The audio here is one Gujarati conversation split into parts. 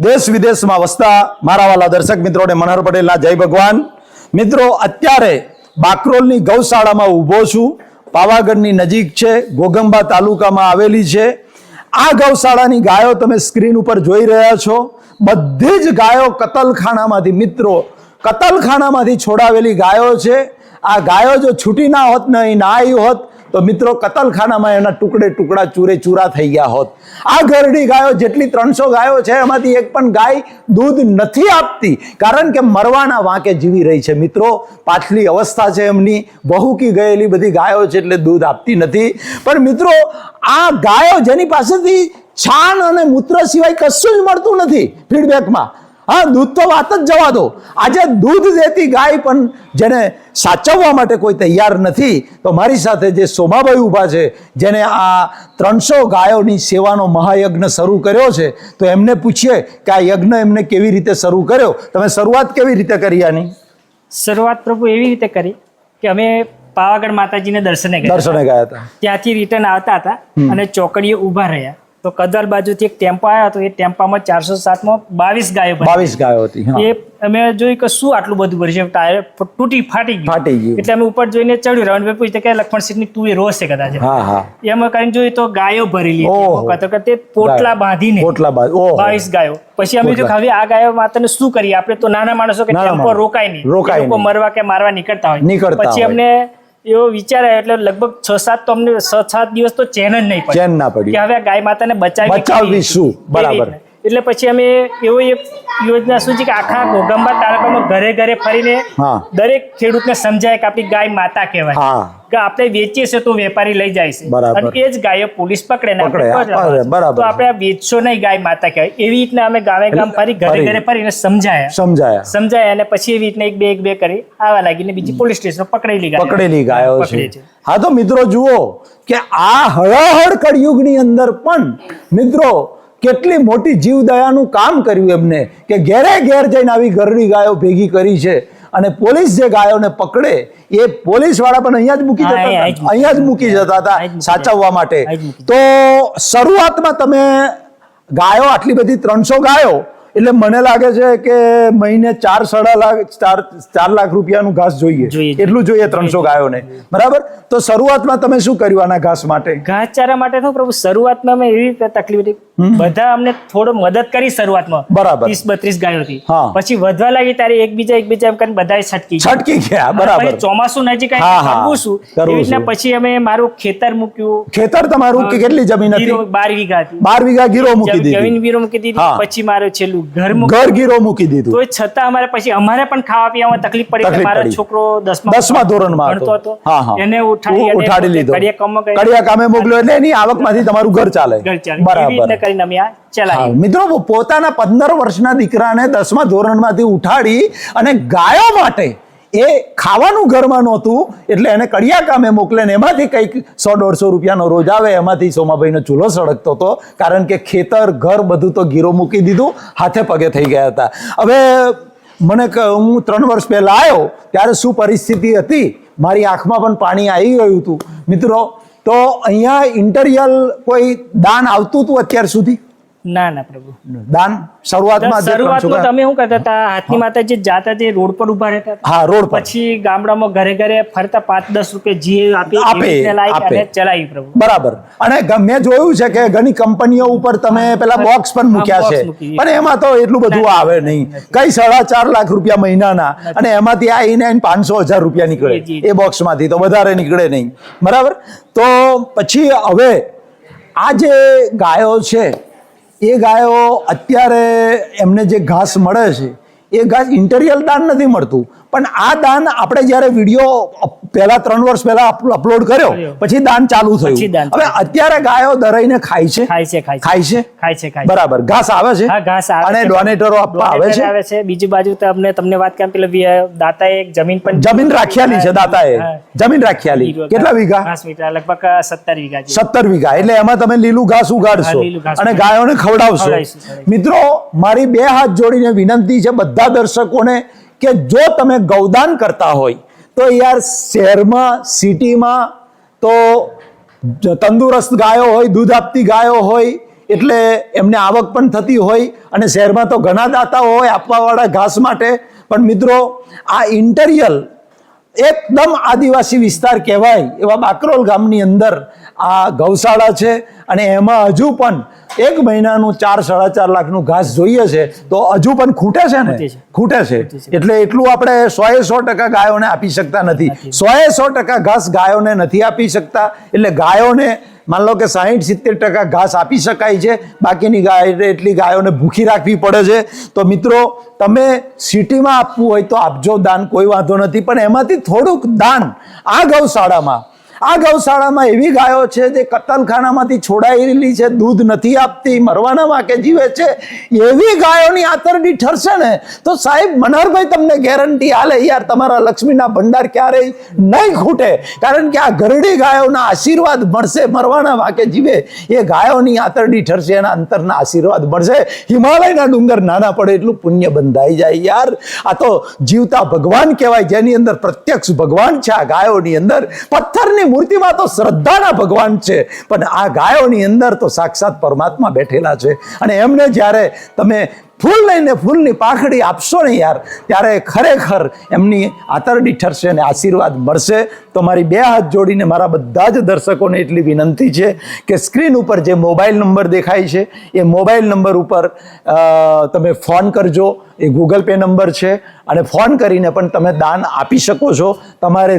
દેશ વિદેશમાં વસતા મારા વાલા દર્શક મિત્રોને મનહર પટેલના જય ભગવાન. મિત્રો, અત્યારે બાકરોલની ગૌશાળામાં ઊભો છું. પાવાગઢની નજીક છે, ગોગંબા તાલુકામાં આવેલી છે. આ ગૌશાળાની ગાયો તમે સ્ક્રીન ઉપર જોઈ રહ્યા છો. બધી જ ગાયો કતલખાનામાંથી, મિત્રો, કતલખાનામાંથી છોડાવેલી ગાયો છે. આ ગાયો જો છૂટી ના હોત ને અહીં ના આવી હોત તો મિત્રો કતલખાનામાં એના ટુકડે ટુકડા ચૂરે ચૂરા થઈ ગયા હોત. આ ઘરડી ગાયો જેટલી ત્રણસો ગાયો છે, એમાંથી એક પણ ગાય દૂધ નથી આપતી, કારણ કે મરવાના વાંકે જીવી રહી છે. મિત્રો, પાછલી અવસ્થા છે એમની. વહુકી ગયેલી બધી ગાયો છે એટલે દૂધ આપતી નથી. પણ મિત્રો, આ ગાયો જેની પાસેથી છાણ અને મૂત્ર સિવાય કશું જ મળતું નથી ફીડબેકમાં. હા દૂધ તો વાત જ જવા દો. આજે દૂધ દેતી ગાય પણ જેને સાચવવા માટે કોઈ તૈયાર નથી તો મારી સાથે જે સોમાભાઈ ઊભા છે જેને આ ત્રણસો ગાયોની સેવાનો મહાયજ્ઞ શરૂ કર્યો છે તો એમને પૂછીએ કે આ યજ્ઞ એમને કેવી રીતે શરૂ કર્યો? તમે શરૂઆત કેવી રીતે કરી આની? શરૂઆત પ્રભુ એવી રીતે કરી કે અમે પાવાગઢ માતાજીને દર્શને ગયા દર્શને ગયા હતા. ત્યાંથી રિટર્ન આવતા હતા અને ચોકડીએ ઊભા રહ્યા. તો કદર બાજુથી એક ટેમ્પો આવ્યો હતો એ ટેમ્પામાં ચારસો સાતમાં બાવીસ ગાયો બાવીસ ગાયો હતી એ અમે જોયું કે શું આટલું બધું ભર્યું છે ટાયર તૂટી ફાટી ગયું. ફાટી ગયું. એટલે અમે ઉપર જોઈને ચડ્યું રવણભાઈ પૂછ્યું કે લક્ષ્મણ સિંહની તું એ રોજ છે કદાચ? એમ કરીને જોયું તો ગાયો ભરેલી. તો તે પોટલા બાંધીને પોટલા બાવીસ ગાયો. પછી અમે. જો હવે આ ગાયો માત્ર શું કરીએ? આપણે તો નાના માણસો કે ટેમ્પો રોકાય નહીં. રોકાય. મરવા કે મારવા નીકળતા હોય. પછી અમને એવો વિચાર એટલે લગભગ છ સાત તો અમને છ સાત દિવસ તો ચેન જ નહીં ચેન ના કે હવે ગાય માતાને બચાવી બચાવીશું. બરાબર. એટલે પછી અમે એવો એક યોજના શું છે કે આખા ગોગંબા તાલુકામાં ઘરે ઘરે ફરીને દરેક ખેડૂતને સમજાય કે આપણી ગાય માતા કહેવાય. કે આપણે વેચીએ છીએ તો વેપારી લઈ જાય છે. અને એ જ ગાયો પોલીસ પકડે ને. તો આપણે વેચશો નહીં ગાય માતા કહેવાય. એવી રીતના અમે ગામે ગામ ફરી ઘરે ઘરે ફરીને સમજાયા. સમજાયા. સમજાયા અને પછી એવી રીતના એક બે એક બે કરી આવા લાગીને બીજી પોલીસ સ્ટેશન પકડેલી ગાયો પકડેલી ગાયો છે. હા તો મિત્રો જુઓ કે આ હળહળ કળિયુગની અંદર પણ મિત્રો કેટલી મોટી જીવદયાનું કામ કર્યું એમને કે ઘેરે ઘેર જઈને આવી ઘરડી ગાયો ભેગી કરી છે અને પોલીસ જે ગાયોને પકડે એ પોલીસવાળા પણ અહીંયા જ મૂકી જતા અહીંયા જ હતા અહીંયા જ મૂકી જતા હતા સાચવવા માટે. તો શરૂઆતમાં તમે ગાયો આટલી બધી ત્રણસો ગાયો એટલે મને લાગે છે કે મહિને ચાર સાડા લાખ ચાર ચાર લાખ રૂપિયાનું ઘાસ જોઈએ. એટલું જોઈએ ત્રણસો ગાયોને. બરાબર? તો શરૂઆતમાં તમે શું કર્યું આના ઘાસ માટે? ઘાસચારા માટે તો પ્રભુ શરૂઆતમાં અમે એવી તકલીફ હતી બધા અમને થોડો મદદ કરી શરૂઆતમાં. બરાબર. ત્રીસ બત્રીસ ગાયો હતી પછી વધવા લાગી ત્યારે એકબીજા એકબીજા એમ કરીને બધા છટકી છટકી ગયા બરાબર. ચોમાસું નજીક. કરવું શું? એવી રીતના પછી અમે મારું ખેતર મૂક્યું. ખેતર તમારું કેટલી જમીન હતી? બાર વીઘા હતી. બાર વીઘા ગીરો મૂકી જમીન દીધી વીરો મૂકી દીધી પછી મારું છેલ્લું ઘર ઘર ગીરો મૂકી દીધું. તો છતાં અમારે પછી અમારે પણ ખાવા પીવામાં તકલીફ પડી મારો છોકરો દસમા દસમા ધોરણમાં ભણતો હતો. એને ઉઠાડી ઉઠાડી લીધો. કડિયા કામે મોકલ્યો એટલે એની આવકમાંથી તમારું ઘર ચાલે. ઘર ચાલે. બરાબર. કરીને અમે આ ચલાવી મિત્રો પોતાના પંદર વર્ષના દીકરાને દસમા ધોરણમાંથી ઉઠાડી અને ગાયો માટે એ ખાવાનું ઘરમાં નહોતું, એટલે એને કડિયા કામે મોકલે ને એમાંથી કંઈક સો દોઢસો રૂપિયાનો રોજ આવે, એમાંથી સોમાભાઈનો ચૂલો સળગતો હતો, કારણ કે ખેતર, ઘર બધું તો ગીરો મૂકી દીધું, હાથે પગે થઈ ગયા હતા. હવે મને હું ત્રણ વર્ષ પહેલાં આવ્યો, ત્યારે શું પરિસ્થિતિ હતી? મારી આંખમાં પણ પાણી આવી ગયું હતું. મિત્રો તો અહીંયા ઇન્ટરિયલ કોઈ દાન આવતું હતું અત્યાર સુધી? ના ના પ્રભુ. દાન શરૂઆતમાં શરૂઆતમાં તમે શું કરતા હતા? હાથની માતા જે જાતા તે રોડ પર ઊભા રહેતા હા રોડ પર. પછી ગામડામાં ઘરે ઘરે ફરતા પાંચ દસ રૂપિયા જે આપી આપે, ચલાવી પ્રભુ. બરાબર. અને મેં જોયું છે કે ઘણી કંપનીઓ ઉપર તમે પેલા બોક્સ પણ મૂક્યા છે. પણ એમાં તો એટલું બધું આવે નહીં. કઈ સાડા ચાર લાખ રૂપિયા મહિનાના અને એમાંથી આઈને પાંચસો હજાર રૂપિયા નીકળે. એ બોક્સમાંથી તો વધારે નીકળે નહીં. બરાબર? તો પછી હવે આ જે ગાયો છે એ ગાયો અત્યારે એમને જે ઘાસ મળે છે એ ઘાસ ઇન્ટરિયલ દાન નથી મળતું. પણ આ દાન આપણે જ્યારે વીડિયો પહેલા ત્રણ વર્ષ પહેલા અપલોડ કર્યો. પછી દાન ચાલુ થયું. હવે અત્યારે ગાયો દરાઈને ખાય છે? ખાય છે ખાય છે. ખાય છે? બરાબર. ઘાસ આવે છે? ઘાસ અને ડોનેટરો આપવા આવે છે? આવે છે. બીજી બાજુ તમને તમને વાત કેમ પેલા દાતાએ એક જમીન પણ જમીન રાખ્યાલી છે દાતાએ. જમીન રાખ્યાલી કેટલા વીઘા? ઘાસ વીઘા લગભગ સત્તર વીઘા સત્તર વીઘા. એટલે એમાં તમે લીલું ઘાસ ઉગાડશો અને ગાયોને ખવડાવીશું. મિત્રો મારી બે હાથ જોડીને વિનંતી છે બધા દર્શકોને કે જો તમે ગૌદાન કરતા હોય, તો યાર શહેરમાં, સિટીમાં તો તંદુરસ્ત ગાયો હોય, દૂધ આપતી ગાયો હોય, એટલે એમને આવક પણ થતી હોય અને શહેરમાં તો ઘણા દાતાઓ હોય આપવાવાળા ઘાસ માટે. પણ મિત્રો, આ ઇન્ટરિયલ એકદમ આદિવાસી વિસ્તાર કહેવાય એવા બાકરોલ ગામની અંદર આ ગૌશાળા છે અને એમાં હજુ પણ એક મહિનાનું ચાર સાડા ચાર લાખનું ઘાસ જોઈએ છે તો હજુ પણ ખૂટે છે ને? ખૂટે છે. એટલે એટલું આપણે સો એ સો ટકા ગાયોને આપી શકતા નથી. સો એ સો ટકા ઘાસ ગાયોને નથી આપી શકતા. એટલે ગાયોને માન લો કે સાહીઠ સિત્તેર ટકા ઘાસ આપી શકાય છે, બાકીની ગાય એટલી ગાયોને ભૂખી રાખવી પડે છે. તો મિત્રો, તમે સિટીમાં આપવું હોય તો આપજો, દાન કોઈ વાંધો નથી, પણ એમાંથી થોડુંક દાન આ ગૌશાળામાં આ ગૌશાળામાં એવી ગાયો છે જે કતલખાનામાંથી છોડાયેલી છે, દૂધ નથી આપતી, મરવાના વાંકે જીવે છે. એવી ગાયોની આતરડી ઠરશે ને, તો સાહેબ મનહરભાઈ તમને ગેરંટી હાલે યાર, તમારા લક્ષ્મીના ભંડાર ક્યારેય નહીં ખૂટે. કારણ કે આ ઘરડી ગાયોના આશીર્વાદ મળશે, મરવાના વાંકે જીવે. એ ગાયોની આતરડી ઠરશે, એના અંતરના આશીર્વાદ મળશે. હિમાલયના ડુંગર નાના પડે એટલું પુણ્ય બંધાઈ જાય યાર. આ તો જીવતા ભગવાન કહેવાય, જેની અંદર પ્રત્યક્ષ ભગવાન છે આ ગાયોની અંદર. પથ્થરની મૂર્તિમાં તો શ્રદ્ધાના ભગવાન છે, પણ આ ગાયોની અંદર તો સાક્ષાત પરમાત્મા બેઠેલા છે. અને એમને જ્યારે તમે ફૂલ લઈને ફૂલની પાખડી આપશો ને યાર, ત્યારે ખરેખર એમની આતરડી ઠરશે અને આશીર્વાદ મળશે. તો મારી બે હાથ જોડીને મારા બધા જ દર્શકોને એટલી વિનંતી છે કે સ્ક્રીન ઉપર જે મોબાઈલ નંબર દેખાય છે, એ મોબાઈલ નંબર ઉપર તમે ફોન કરજો. એ ગૂગલ પે નંબર છે અને ફોન કરીને પણ તમે દાન આપી શકો છો. તમારે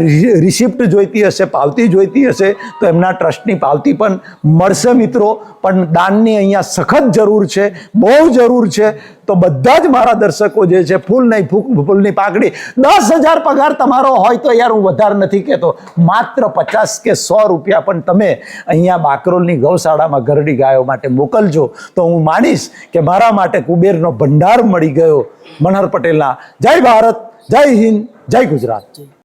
રિસિપ્ટ જોઈતી હશે, પાવતી જોઈતી હશે, તો એમના ટ્રસ્ટની પાવતી પણ મળશે મિત્રો. પણ દાનની અહીંયા સખત જરૂર છે, બહુ જરૂર છે. તો બધા જ મારા દર્શકો જે છે, ફૂલ નહીં ફૂક, ફૂલની પાકડી દસ હજાર પગાર તમારો હોય તો યાર હું વધારે નથી કહેતો. માત્ર પચાસ કે સો રૂપિયા પણ તમે અહીંયા બાકરોલની ગૌશાળામાં ઘરડી ગાયો માટે મોકલજો. તો હું માનીશ કે મારા માટે કુબેરનો ભંડાર મળી ગયો. મનહર પટેલના. જય ભારત જય હિન્દ જય ગુજરાત.